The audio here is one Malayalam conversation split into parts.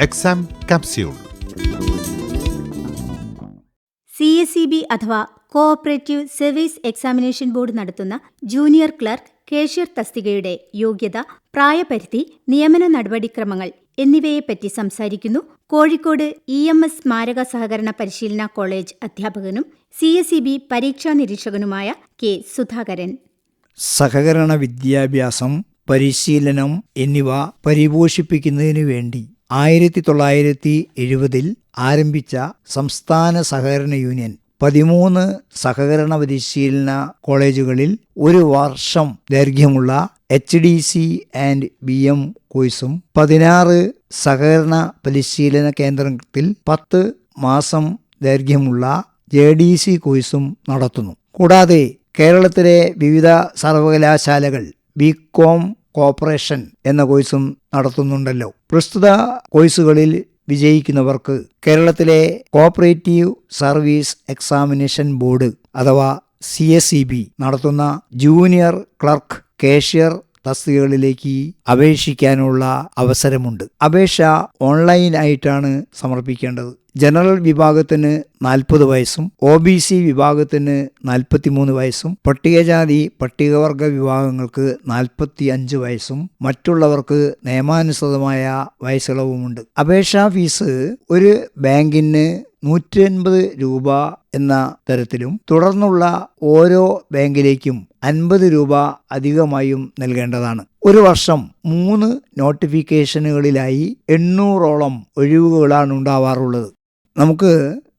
Exam capsule C S C B അഥവാ കോഓപ്പറേറ്റീവ് സർവീസ് എക്സാമിനേഷൻ ബോർഡ് നടത്തുന്ന ജൂനിയർ ക്ലർക്ക് കേഷ്യർ തസ്തികയുടെ യോഗ്യത പ്രായപരിധി നിയമന നടപടിക്രമങ്ങൾ എന്നിവയെപ്പറ്റി സംസാരിക്കുന്നു കോഴിക്കോട് ഇ എം എസ് സ്മാരക സഹകരണ പരിശീലന കോളേജ് അധ്യാപകനും സി എസ് ഇ ബി പരീക്ഷാ നിരീക്ഷകനുമായ കെ സുധാകരൻ. സഹകരണ വിദ്യാഭ്യാസം പരിശീലനം എന്നിവ പരിപോഷിപ്പിക്കുന്നതിനു വേണ്ടി ആയിരത്തി തൊള്ളായിരത്തി എഴുപതിൽ ആരംഭിച്ച സംസ്ഥാന സഹകരണ യൂണിയൻ പതിമൂന്ന് സഹകരണ പരിശീലന കോളേജുകളിൽ ഒരു വർഷം ദൈർഘ്യമുള്ള H D C and B M കോഴ്സും പതിനാറ് സഹകരണ പരിശീലന കേന്ദ്രത്തിൽ പത്ത് മാസം ദൈർഘ്യമുള്ള ജെ ഡി സി കോഴ്സും നടത്തുന്നു. കൂടാതെ കേരളത്തിലെ വിവിധ സർവകലാശാലകൾ ബികോം കോർപ്പറേഷൻ എന്ന കോഴ്സും നടത്തുന്നുണ്ടല്ലോ. പ്രസ്തുത കോഴ്സുകളിൽ വിജയിക്കുന്നവർക്ക് കേരളത്തിലെ കോപ്പറേറ്റീവ് സർവീസ് എക്സാമിനേഷൻ ബോർഡ് അഥവാ സി എസ് ഇ ബി നടത്തുന്ന ജൂനിയർ ക്ലർക്ക് കേഷ്യർ തസ്തികകളിലേക്ക് അപേക്ഷിക്കാനുള്ള അവസരമുണ്ട്. അപേക്ഷ ഓൺലൈനായിട്ടാണ് സമർപ്പിക്കേണ്ടത്. ജനറൽ വിഭാഗത്തിന് നാൽപ്പത് വയസ്സും ഒ ബി സി വിഭാഗത്തിന് നാൽപ്പത്തിമൂന്ന് വയസ്സും പട്ടികജാതി പട്ടികവർഗ വിഭാഗങ്ങൾക്ക് നാൽപ്പത്തി അഞ്ച് വയസ്സും മറ്റുള്ളവർക്ക് നിയമാനുസൃതമായ വയസ്സിളവുമുണ്ട് അപേക്ഷാ ഫീസ് ഒരു ബാങ്കിന് നൂറ്റി അൻപത് രൂപ എന്ന തരത്തിലും തുടർന്നുള്ള ഓരോ ബാങ്കിലേക്കും അൻപത് രൂപ അധികമായും നൽകേണ്ടതാണ്. ഒരു വർഷം മൂന്ന് നോട്ടിഫിക്കേഷനുകളിലായി എണ്ണൂറോളം ഒഴിവുകളാണ് ഉണ്ടാവാറുള്ളത്. നമുക്ക്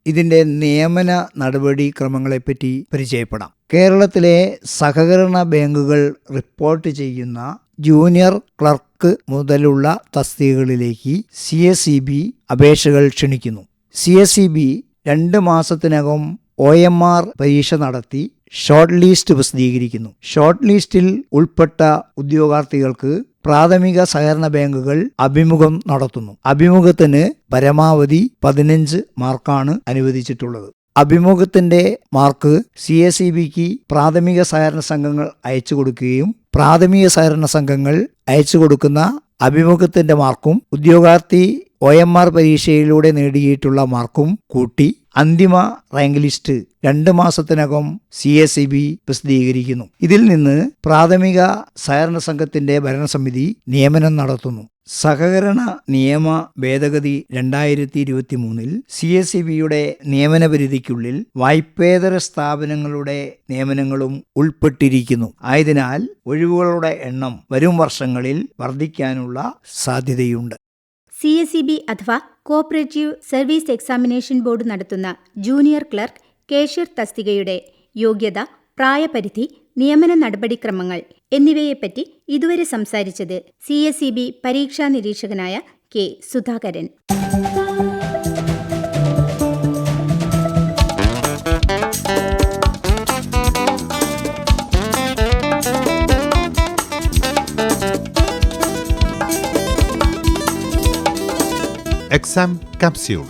ഇതിന്റെ നിയമന നടപടിക്രമങ്ങളെപ്പറ്റി പരിചയപ്പെടാം. കേരളത്തിലെ സഹകരണ ബാങ്കുകൾ റിപ്പോർട്ട് ചെയ്യുന്ന ജൂനിയർ ക്ലർക്ക് മുതലുള്ള തസ്തികകളിലേക്ക് സി എസ് ഇ ബി അപേക്ഷകൾ ക്ഷണിക്കുന്നു. സി എസ് ഇ ബി രണ്ട് മാസത്തിനകം ഒ എം ആർ പരീക്ഷ നടത്തി ഷോർട്ട് ലിസ്റ്റ് പ്രസിദ്ധീകരിക്കുന്നു. ഷോർട്ട് ലിസ്റ്റിൽ ഉൾപ്പെട്ട ഉദ്യോഗാർത്ഥികൾക്ക് പ്രാഥമിക സഹകരണ ബാങ്കുകൾ അഭിമുഖം നടത്തുന്നു. അഭിമുഖത്തിന് പരമാവധി പതിനഞ്ച് മാർക്കാണ് അനുവദിച്ചിട്ടുള്ളത്. അഭിമുഖത്തിന്റെ മാർക്ക് സി എസ് ഇ ബിക്ക് പ്രാഥമിക സഹകരണ സംഘങ്ങൾ അയച്ചു കൊടുക്കുകയും പ്രാഥമിക സഹകരണ സംഘങ്ങൾ അയച്ചു കൊടുക്കുന്ന അഭിമുഖത്തിന്റെ മാർക്കും ഉദ്യോഗാർത്ഥി ഒ എം ആർ പരീക്ഷയിലൂടെ നേടിയിട്ടുള്ള മാർക്കും കൂട്ടി അന്തിമ റാങ്ക് ലിസ്റ്റ് രണ്ട് മാസത്തിനകം സി എസ് ഇ ബി പ്രസിദ്ധീകരിക്കുന്നു. ഇതിൽ നിന്ന് പ്രാഥമിക സഹകരണ സംഘത്തിന്റെ ഭരണസമിതി നിയമനം നടത്തുന്നു. സഹകരണ നിയമ ഭേദഗതി രണ്ടായിരത്തി ഇരുപത്തി മൂന്നിൽ സി എസ് ഇ ബിയുടെ നിയമന പരിധിക്കുള്ളിൽ വായ്പേതര സ്ഥാപനങ്ങളുടെ നിയമനങ്ങളും ഉൾപ്പെട്ടിരിക്കുന്നു. ആയതിനാൽ ഒഴിവുകളുടെ എണ്ണം വരും വർഷങ്ങളിൽ വർദ്ധിക്കാനുള്ള സാധ്യതയുണ്ട്. സി എസ് ഇ ബി അഥവാ കോപ്പറേറ്റീവ് സർവീസ് എക്സാമിനേഷൻ ബോർഡ് നടത്തുന്ന ജൂനിയർ ക്ലർക്ക് കേഷ്യർ തസ്തികയുടെ യോഗ്യത പ്രായപരിധി നിയമന നടപടിക്രമങ്ങൾ എന്നിവയെപ്പറ്റി ഇതുവരെ സംസാരിച്ചത് സി എസ് ഇ ബി പരീക്ഷാ നിരീക്ഷകനായ കെ സുധാകരൻ. Exam Capsule.